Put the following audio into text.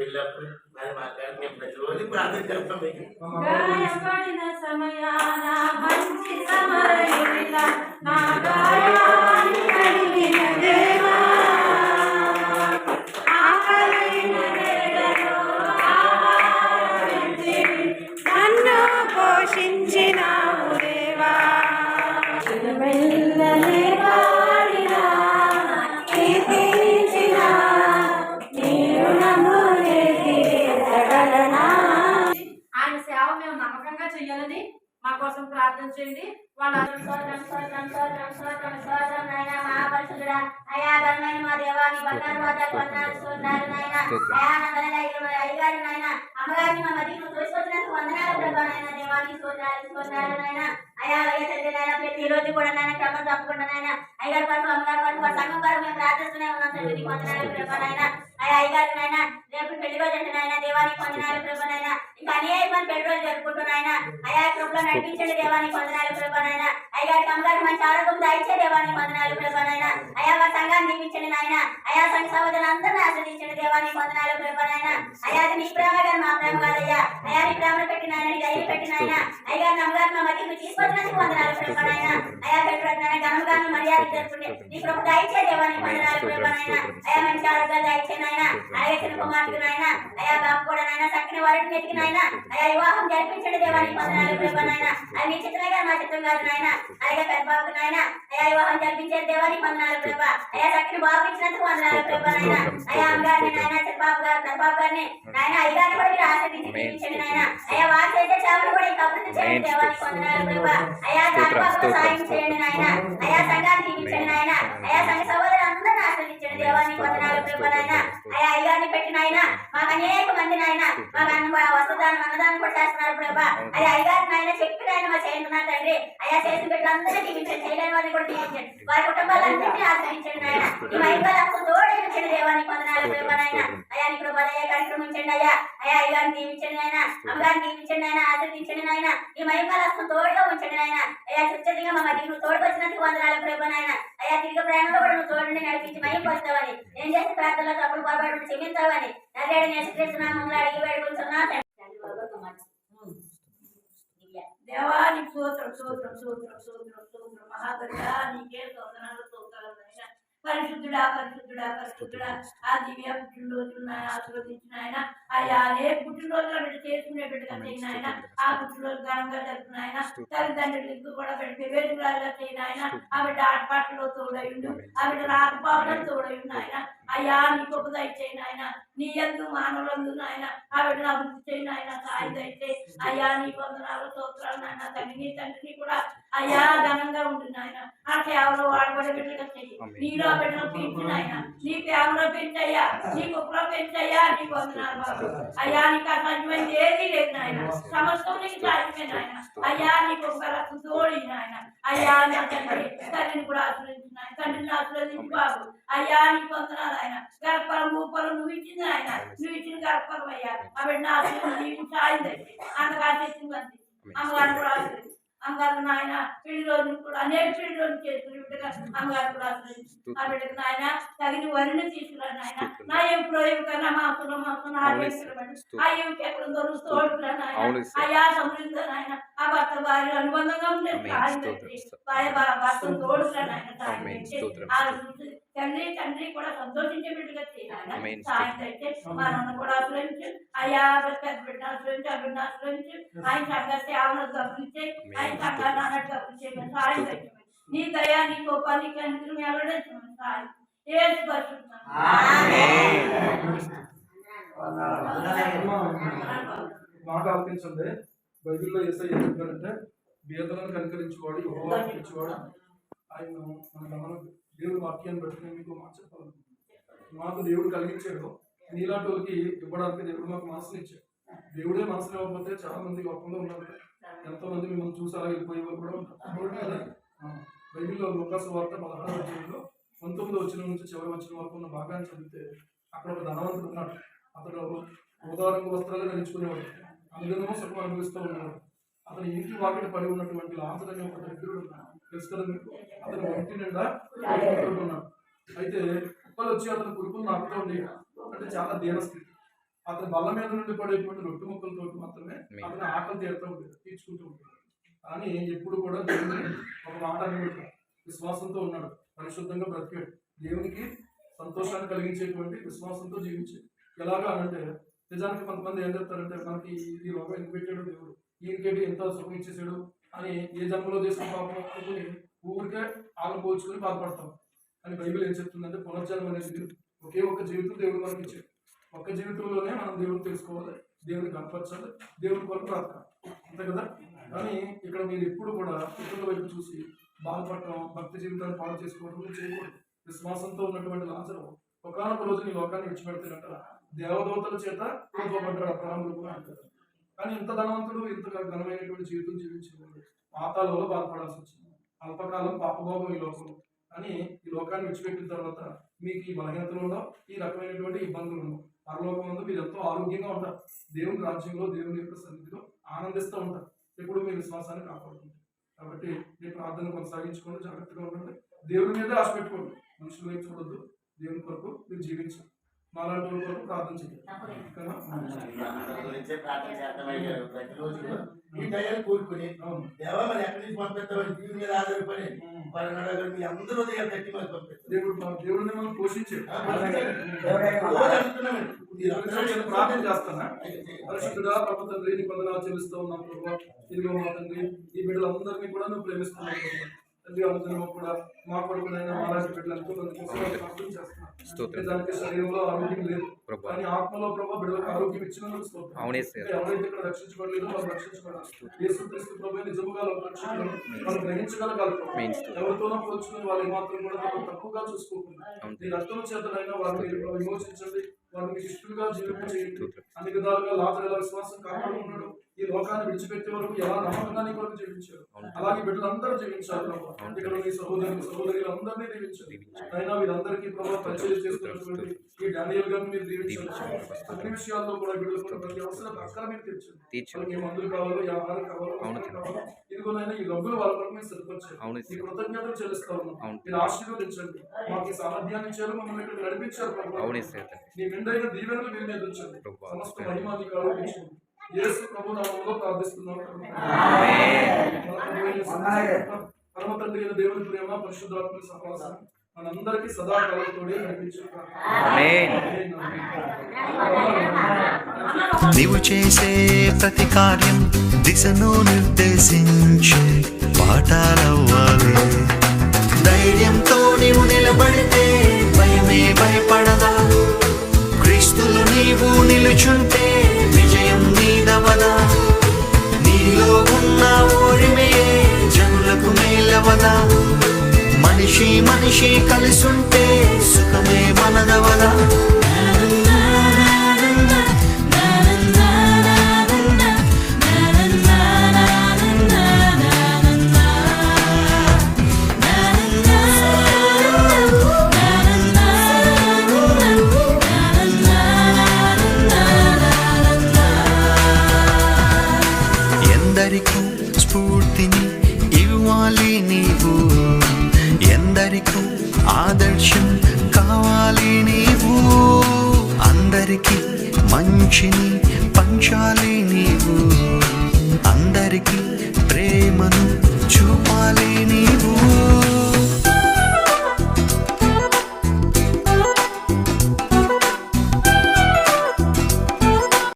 పిల్లప్పుడు మరి మేము ప్రతిరోజు ప్రార్థన చేస్తాం మీకు. గాయపడిన సమయాన మంచి నా గాయాన్ని దేవా. ఆకలైన వేళలో నన్ను పోషించినావు అమ్మగారిని మా మధ్యకు తోసుకొచ్చినందుకు వందనాలు ప్రభా నాయన దేవానికి స్తోత్రాలు స్తోత్రాలు నాయన అయా అయ్య తండ్రి నాయన ప్రతి రోజు కూడా నాయన క్రమం తప్పకుండా నాయన అయ్యగారి వరకు అమ్మగారి వరకు సంఘం వరకు మేము ప్రార్థిస్తూనే ఉన్నాం తండ్రి వందనాలు ప్రభా నాయన అయా అయ్యగారు నాయన రేపు పెళ్ళి రోజు అంటే నాయన దేవానికి వందనాలు ప్రభా నాయన. ఇంకా అనేక మంది పెళ్ళి రోజు జరుపుకుంటున్నాయన అయా కృపలో నడిపించండి దేవానికి వందనాలు ప్రభా నాయన. అయ్యగారికి అమ్మగారికి మంచి ఆరోగ్యం దాయిచ్చే దేవానికి వందనాలు ప్రభా నాయన. అయా వారి సంఘాన్ని దీపించండి నాయన. అయా సంఘ సహోదరులు అందరినీ ఆశ్రదించండి దేవానికి వందనాలు ప్రభా నాయన. అయా నీ ప్రేమ గారు మా ప్రేమ కాదయ్యా. అయా నీ ప్రేమ పెట్టిన ఆయన నీ ధైర్యం పెట్టిన ఆయన అయ్యగారిని అమ్మగారిని మా మధ్యకు తీసుకొచ్చినందుకు వందనాలు ప్రభా నాయన. అయా పెట్టిన ఘనం గాని మర్యాద జరుపుకుంటే నీ ప్రభు దయచే దేవానికి వందనాలు ప్రభా నాయన. అయా మంచి ఆరోగ్యాలు దయచే నాయన అలాగే చిన్న కుమార్తెకు నాయన అయా బాబు కూడా నాయన చక్కని వారిని నెతికి నాయన అయా వివాహం జరిపించండి దేవానికి వందనాలు ప్రభా నాయన. అది మీ చిత్రమే కాదు మా చిత్రం కాదు నాయన. అలాగే పెద్ద బాబుకు నాయన అయా వివాహం జరిపించే దేవానికి వందనాలు ప్రభా. అయా చక్కని బాబు ఇచ్చినందుకు వందనాలు ప్రభా నాయన. అయా అమ్మగారిని నాయన చిన్నబాబు గారు పెద్ద బాబు గారిని నాయన అయ్యగారిని కూడా మీరు ఆశ్రదించి దీవించండి నాయన. అయా వారు చేసే సేవలు కూడా ఇంకా అభివృద్ధి చేయండి దేవానికి వందనాలు ప్రభా. అయా దాని సాయం చేయండి నాయన. అయా సంఘాన్ని దీవించండి నాయన. అయా సంఘ సహోదరులు అందరిని ఆశ్రదించండి దేవానికి వందనాలు ప్రభా నాయన అయా అయ్యగారిని పెట్టిన ఆయన మాకు అనేక మంది నాయన మాకు అన్న వస్తుదానం అన్నదానం కూడా చేస్తున్నారు ప్రభా. అది అయ్యగారిని ఆయన చెప్పిన ఆయన మా చేస్తున్నారు తండ్రి. అయా చేసిన బిడ్డలందరినీ దీవించండి. చేయలేని వారిని కూడా దీవించండి. వారి కుటుంబాలన్నింటినీ ఆశ్రయించండి నాయన ఈ మైకాలకు తోడైంచండి దేవానికి వందనాలు ప్రభా నాయన. అయా నీ కృప అయ్యా కార్యక్రమించండి అయ్యా. అయా అయ్యగారిని దీవించండి నాయన. అమ్మగారిని దీవించండి నాయన. ఆశ్రదించండి నాయన. ఈ మైకాలకు తోడుగా ఉంచండి నాయన. అయ్యా చిత్తదిగా మా మధ్య నువ్వు తోడుకు వచ్చినందుకు వందనాలు ప్రభా నాయన. అయ్యా తిరిగి ప్రయాణంలో కూడా నువ్వు తోడుని నడిపించి మయం పొందుతావని. నేను చేసిన ప్రార్థనలో తప్పుడు పొరపాటు క్షమించావని. నల్లేడు నేసుకృష్ణనామంలో అడిగి వేడుకుంటున్నా దేవానికి స్తోత్రం స్తోత్రం స్తోత్రం స్తోత్రం స్తోత్రం. మహాగణా నీకే స్తోత్రాలు స్తోత్రాలు నాయన పరిశుద్ధుడా పరిశుద్ధుడా పరిశుద్ధుడా. ఆ దివ్య పుట్టినరోజులు నాయన ఆశీర్వదించిన ఆయన. అయ్యా ఏ పుట్టినరోజులు బిడ్డ చేసుకునే బిడ్డ ఆయన ఆ పుట్టినరోజు ఘనంగా జరుపుకున్న ఆయన తల్లిదండ్రులకు కూడా బిడ్డ వేడుకలాగా చేయన ఆయన ఆ బిడ్డ ఆటపాటలో తోడయుండు ఆ బిడ్డ రాకపోవడం తోడయుండు ఆయన అయ్యా నీ గొప్ప దయచేయను ఆయన నీ ఎందు మానవులందు నాయన. ఆ బిడ్డను అభివృద్ధి చేయను ఆయన సాయి అయ్యా నీ వందనాలు స్తోత్రాలు నాయన. తండ్రి నీ తండ్రిని కూడా అయ్యా ఘనంగా ఉంటుంది ఆయన ఆ కేవలం వాడబడే బిడ్డగా చెయ్యి. నీలో ఆ బిడ్డను పెంచు నాయన. నీ ప్రేమలో పెంచయ్యా. నీ కుప్పలో పెంచయ్యా. నీ వందనాలు బాబు. అయ్యా నీకు అసాధ్యమైంది ఏది లేదు నాయన. సమస్తం నీకు సాధ్యమే నాయన. అయ్యా నీ రక్తం తోడి నాయన. అయ్యా నా తండ్రి తల్లిని కూడా ఆశ్రయించిన ఆయన తండ్రిని ఆశ్రయించు బాబు. అయ్యా నీ వందనాలు. ఆయన. గర్భరం భూపరం నువ్వు ఇచ్చింది ఆయన. నువ్వు ఇచ్చిన గర్భరం అయ్యా. బిడ్డ ఆశ్రయం జీవించి ఆయన అంతగా ఆశ్రయించింది అమ్మగారిని కూడా ఆశ్రయించు అమ్మగారు నాయన పెళ్ళి రోజులు కూడా అనేక పెళ్ళి రోజులు చేసుకుని బిడ్డగా అమ్మగారు కూడా ఆ బిడ్డకు నాయన తగిన వరిని తీసుకురా నాయన. నా ఎప్పుడో ఎప్పుడైనా మాసంలో మాసం ఆ ఎప్పుడు ఎక్కడ దొరుకుతూ తోడుకురా నాయన. సమృద్ధి నాయన. ఆ భర్త భార్య అనుబంధంగా ఉండే సాయం తెచ్చి భార్య భ- భర్తను తోడుకురా నాయన. తండ్రి తండ్రి కూడా సంతోషించే బిడ్డగా చేయాలి సాయం తెచ్చి మనం కూడా ఆశ్రయించు. అయ్యా పెద్ద బిడ్డ ఆశ్రయించి ఆ బిడ్డ ఆశ్రయించు ఆయన సంఘ సేవను గమనించి ఆయన సంఘాన్ని అన్నట్టు గమనించే సాయం తెచ్చి నీ దయా నీ కోపాన్ని కనుక వెళ్ళడం సాయం. ఏ మాట ఆలకించండి. బైబిల్లో ఏసై ఏం చెప్పారంటే వేదనను యెహోవా ఇచ్చేవాడు ఆయన మన గమనం దేవుడు వాక్యాన్ని బట్టి నేను మీకు మాట చెప్పాలనుకుంటున్నాను మాకు దేవుడు కలిగించాడు. నీలాంటి వాళ్ళకి ఇవ్వడానికి దేవుడు మాకు మనసులు ఇచ్చాడు. దేవుడే మనసుని ఇవ్వకపోతే చాలా మంది గొప్పగా ఉన్నారు. ఎంతో మంది మిమ్మల్ని చూసి అలా వెళ్ళిపోయే వాళ్ళు కూడా ఉంటారు. బైబిల్లో లోకాస వార్త పదహారు వచ్చినంలో పంతొమ్మిది వచ్చిన నుంచి చివరి వచ్చిన వరకు ఉన్న భాగాన్ని చదివితే అక్కడ ఒక ధనవంతుడు ఉన్నాడు. అతడు ఉదాహరణ వస్త్రాలు ధరించుకునేవాడు. అందులోనూ సుఖం అనుభవిస్తూ ఉన్నాడు అతని ఇంటి వాకిట పడి ఉన్నటువంటి లాంఛన ఒక దరిద్రుడు ఉన్నాడు. తెలుసు కదా మీకు? అయితే కుక్కలు వచ్చి అతని నాకుతూ ఉండి అంటే చాలా దీన స్థితి అతని బల్ల మీద నుండి పడేటువంటి రొట్టె ముక్కలతో మాత్రమే అతని ఆకలి తీరుతూ ఉంటుంది తీర్చుకుంటూ ఉంటాడు. కానీ ఎప్పుడు కూడా దేవుని ఒక మాట అనేది విశ్వాసంతో ఉన్నాడు. పరిశుద్ధంగా బ్రతికాడు. దేవునికి సంతోషాన్ని కలిగించేటువంటి విశ్వాసంతో జీవించాడు. ఎలాగా అనంటే నిజానికి కొంతమంది ఏం చెప్తారంటే మనకి ఈ రోగం ఎందుకు పెట్టాడు దేవుడు? ఈయనకేంటి ఎంత సుఖం ఇచ్చేసాడు అని ఏ జన్మలో చేసిన పాపం అనుకుని ఊరికే ఆలు పోల్చుకొని బాధపడతాం. అని బైబిల్ ఏం చెప్తుందంటే పునర్జన్మ అనేది ఒకే ఒక్క జీవితం దేవుడు మనకి ఇచ్చాడు. ఒక్క జీవితంలోనే మనం దేవుడు తెలుసుకోవాలి దేవుడిని కనపరచాలి దేవుడి కొరకు ప్రార్థన అంతే కదా? కానీ ఇక్కడ మీరు ఎప్పుడు కూడా ఇతరుల వైపు చూసి బాధపడటం భక్తి జీవితాన్ని పాలు చేసుకోవడం చేయకూడదు. విశ్వాసంతో ఉన్నటువంటి లాజరు ఒకనొక రోజు నీ లోకాన్ని విడిచిపెడుతున్నట్ట దేవదూతల చేత కోల్పోబడ్డాడు అబ్రహాములు కూడా అంటారు కానీ ఇంత ధనవంతుడు ఇంత ఘనమైనటువంటి జీవితం జీవించినవాడు పాతాలలో బాధపడాల్సి వచ్చింది. అల్పకాలం పాపభోగం ఈ లోకం. అని ఈ లోకాన్ని విడిచిపెట్టిన తర్వాత మీకు ఈ బలహీనతలు ఉండవు ఈ రకమైనటువంటి ఇబ్బందులు ఉండవు. పరలోకం ముందు మీరు ఎంతో ఆరోగ్యంగా ఉంటారు. దేవుని రాజ్యంలో దేవుని యొక్క సన్నిధిలో ఆనందిస్తూ ఉంటారు. ఎప్పుడు మీ విశ్వాసాన్ని కాపాడుకుంటారు. కాబట్టి మీ ప్రార్థన కొనసాగించుకోండి జాగ్రత్తగా ఉండండి. దేవుని మీద ఆశ పెట్టుకోండి. మనుషుల వైపు చూడొద్దు. దేవుని కొరకు మీరు జీవించండి. మాలాంటి వాళ్ళ కొరకు ప్రార్థన చేయాలి ప్రతిరోజు ఈ టైం కూరుకుని అవును దేవా మరి ఎక్కడి నుంచి పంపిస్తామని దీని మీద ఆధారపడి పలానా గారు మీ అందరూ కట్టి పంపిస్తారు దేవుడు మా దేవుడు మిమ్మల్ని పోషించాడు ఆ, పోషించాడు. రోజు అడుగుతున్నామండి. మీరు అందరూ నేను ప్రార్థన చేస్తానా అయితే చేయండి. పరిశుద్ధుడా ప్రభు తండ్రి నీ వందనాలు చెల్లిస్తూ ఉన్నాం ప్రభు ఇదిగో మా తండ్రి ఈ బిడ్డలందరినీ కూడా నువ్వు ప్రేమిస్తున్నావు తండ్రి అందరం కూడా మా కొడుకునైనా మా లాంటి బిడ్డలు ఎంతో మంది కోసం ప్రార్థన చేస్తున్నాం స్తోత్రం. దానికి శరీరంలో ఆరోగ్యం లేదు. కానీ ఆత్మలో ప్రభు బిడ్డలకు ఆరోగ్యం. ఇంకా ఎవరైతే ఇక్కడ రక్షించబడలేదో వాళ్ళు రక్షించబడాలి యేసు క్రీస్తు ప్రభు నిజముగా రక్షించగలరు వాళ్ళు గ్రహించగలగాలి. ఎవరితోనో పోల్చుకుని వాళ్ళు ఏమాత్రం కూడా తక్కువగా చూసుకోకుండా. నీ రక్తం చేతనైనా వారిని విమోచించండి వారిని మీకు ఇష్టలుగా జీవింపచేయండి స్తోత్రం. అన్ని విధాలుగా లాజరు ఎలా విశ్వాసం కాపాడుకున్నాడు ఈ లోకాన్ని విడిచిపెట్టే వరకు ఎలా నమ్మకంగా నీ కొరకు జీవించారు. అలాగే బిడ్డలందరూ జీవించారు ప్రభు. అవును. ఇక్కడ నీ సహోదరులు సహోదరులందరినీ దీవించారు అయినా వీరందరికీ ప్రభావ పరిచయం చేస్తున్నటువంటి ఈ డానియల్ గారిని మీరు దీవించారు అన్ని విషయాల్లో కూడా బిడ్డలు కూడా ప్రతి అవసరం అక్కడ మీరు. వాళ్ళకి ఏ మందులు కావాలో ఏ ఆహారం కావాలో కావాలో ఇదిగోనైనా ఈ డబ్బులు వాళ్ళ కొరకు మీరు సరిపరిచారు అవును. ఈ కృతజ్ఞతలు చెల్లిస్తా ఉన్నాం. మీరు ఆశీర్వదించండి. మాకు సామర్థ్యాన్ని ఇచ్చారు మమ్మల్ని ఇక్కడ నడిపించారు ప్రభు. అవునే సార్. నీ నిండైన దీవెనలు మీరు మీద ఉంచండి. సమస్త మహిమ నీకు ఆరోపించండి యేసు ప్రభు నామంలో ప్రార్థిస్తున్నాం. పరమ తండ్రి అయిన దేవుని ప్రేమ పరిశుద్ధాత్మ సహవాసం మనందరికీ సదాకాలంతోనే నడిపించు ఆమేన్. నీవు చేసే ప్రతి కార్యం దిశను నిర్దేశించే పాఠాలవ్వాలి. ధైర్యంతో నీవు నిలబడితే నిలుచుంటే విజయం నీదవదా నీలో ఉన్న ఓడిమే జనులకు మేలవదా మనిషి మనిషి కలిసుంటే సుఖమే మనదవదా అందరికి మంచిని పంచాలి నీవు. అందరికి ప్రేమను చూపాలి నీవు.